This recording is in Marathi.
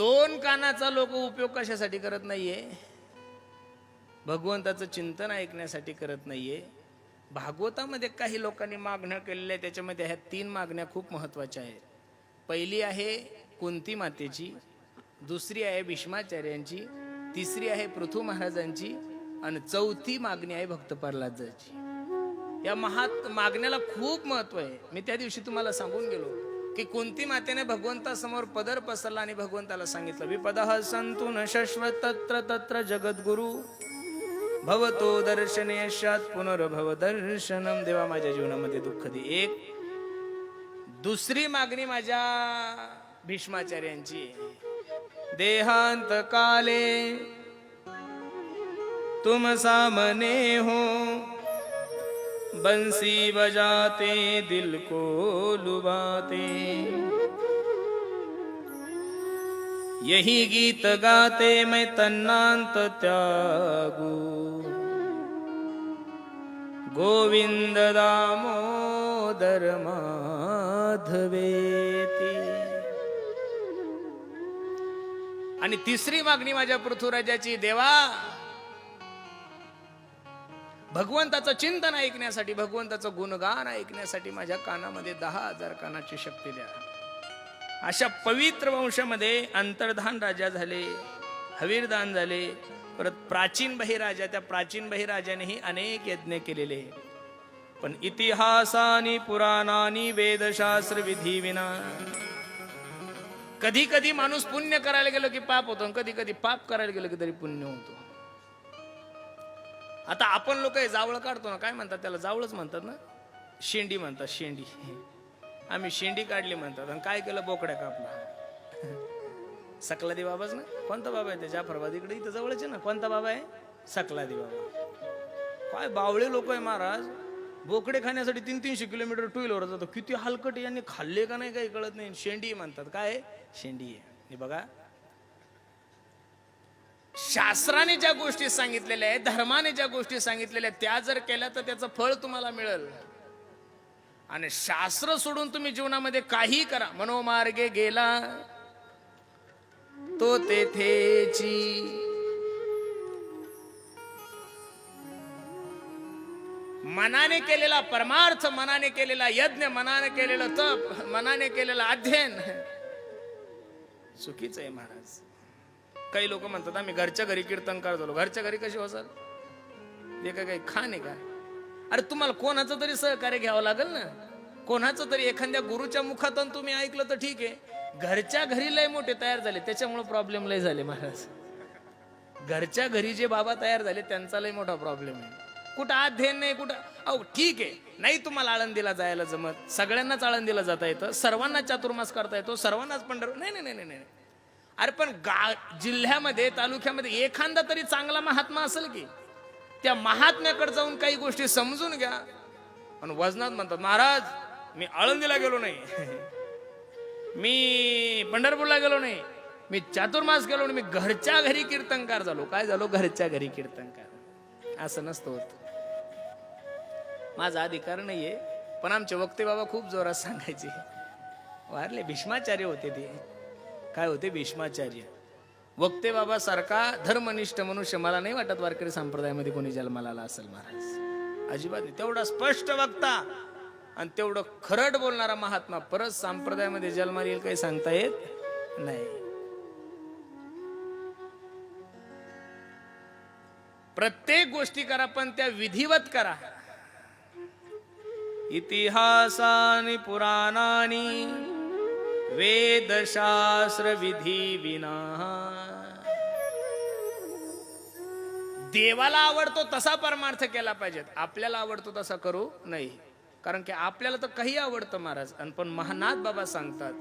दोन कानाचा लोक उपयोग कशासाठी करत नाहीये? भगवंताचं चिंतन ऐकण्यासाठी करत नाहीये. भागवतामध्ये काही लोकांनी मागण्या केलेल्या आहेत त्याच्यामध्ये ह्या तीन मागण्या खूप महत्त्वाच्या आहेत. पहिली आहे कुंती मातेची दुसरी आहे भीष्माचार्यांची तिसरी आहे पृथू महाराजांची आणि चौथी मागणी आहे भक्त प्रल्हादाची. या महात मागण्याला खूप महत्त्व आहे. मी त्या दिवशी तुम्हाला सांगून गेलो. की कोणती मातेने भगवंतासमोर पदर पसरला आणि भगवंताला सांगितलं? विपद संतु न शश्वत तत्र तत्र जगद्गुरु। भवतो दर्शने यशात पुनर्भव दर्शनम देवा माझ्या जीवनामध्ये दुःख दे. एक दुसरी मागणी माझ्या भीष्माचार्यांची देहांत काले तुम सामने हो बंसी बजाते दिल को लुभाते यही गीत गाते मैं तन्नांत त्यागू। गोविंद दामोदर माधवेती। आणि तिसरी मागणी माझ्या पृथ्वीराजाची देवा भगवंताचं चिंतन ऐकण्यासाठी भगवंताचं गुणगान ऐकण्यासाठी माझ्या कानामध्ये दहा हजार कानाची शक्ती द्या. अशा पवित्र वंशामध्ये अंतर्धान राजा झाले हवीरदान झाले परत प्राचीन बहिराजा त्या प्राचीन बहिराजानेही अनेक यज्ञ केलेले. पण इतिहासानी पुराणानी वेदशास्त्र विधी विना कधी कधी माणूस पुण्य करायला गेलो की पाप होतो आणि कधी कधी पाप करायला गेलो की तरी पुण्य होतो. आता आपण लोक हे जावळ काढतो ना काय म्हणतात त्याला? जावळच म्हणतात ना? शेंडी म्हणतात शेंडी. आम्ही शेंडी काढली म्हणतात आणि काय केलं? बोकड्या कापला सकलादी बाबाच ना? कोणता बाबा आहे ते? जाफरबाद? इकडे इथं जवळच आहे ना? कोणता बाबा आहे? सकलादी बाबा. काय बावळे लोक आहे महाराज. बोकडे खाण्यासाठी तीन तीनशे किलोमीटर टू व्हीलर जातो. किती हलकट यांनी खाल्ले का नाही काही कळत नाही. शेंडी म्हणतात. काय? आहे? शेंडी आहे. हे बघा. शास्त्राने ज्या गोष्टी सांगितलेल्या आहेत धर्माने ज्या गोष्टी सांगितलेल्या आहेत त्या जर केल्या तर त्याचं फळ तुम्हाला मिळेल. आणि शास्त्र सोडून तुम्ही जीवनामध्ये काही करा. मनोमार्गे गेला तो तेथेची. मनाने केलेला परमार्थ मनाने केलेला यज्ञ मनाने केलेलं तप मनाने केलेलं अध्ययन. चुकीचं आहे महाराज. काही लोक म्हणतात आम्ही घरच्या घरी कीर्तन करत. होतो घरच्या घरी कशी होसाल? ते काय काही खाण आहे का? अरे तुम्हाला कोणाचं तरी सहकार्य घ्यावं लागेल ना? कोणाचं तरी एखाद्या गुरुच्या मुखातून तुम्ही ऐकलं तर ठीक आहे. घरच्या घरी लय मोठे तयार झाले त्याच्यामुळे प्रॉब्लेम लय झाले महाराज. घरच्या घरी जे बाबा तयार झाले त्यांचा लय मोठा प्रॉब्लेम आहे. कुठं अध्ययन नाही कुठं अहो ठीक आहे. नाही तुम्हाला आळंदीला जायला जमत. सगळ्यांनाच आळंदीला जाता येतं. सर्वांना चातुर्मास करता येतो. सर्वांनाच पंढर नाही नाही नाही नाही नाही. अरे पण गा जिल्ह्यामध्ये तालुक्यामध्ये एखादा तरी चांगला महात्मा असेल की त्या महात्म्याकडे जाऊन काही गोष्टी समजून घ्या. आणि वजनात म्हणतात महाराज मी आळंदीला गेलो नाही. मी पंढरपूरला गेलो नाही. मी चातुर्मास गेलो नाही. मी घरच्या घरी कीर्तनकार झालो. काय झालो घरच्या घरी कीर्तनकार? असं नसतं होत. माझा अधिकार नाहीये पण आमचे वक्ते बाबा खूप जोरात सांगायचे. वारले भीष्माचार्य होते ते. काय होते? भीष्माचार्य. वक्ते बाबा सारखा धर्मनिष्ठ मनुष्य. मला नाही वाटत वारकरी संप्रदायामध्ये कोणी जन्माला आला असेल महाराज. अजिबात नाही. तेवढा स्पष्ट वक्ता आणि तेवढं खरट बोलणारा महात्मा परत संप्रदायामध्ये जन्माला येईल काही सांगता येत नाही. प्रत्येक गोष्टी करा पण त्या विधिवत करा. इतिहासानि पुराणानी वेदशास्त्रविधी विना. देवाला आवडतो तसा परमार्थ केला पाहिजेत. आपल्याला आवडतो तसा करू नाही. कारण की आपल्याला तर काही आवडतं महाराज. आणि पण महानाथ बाबा सांगतात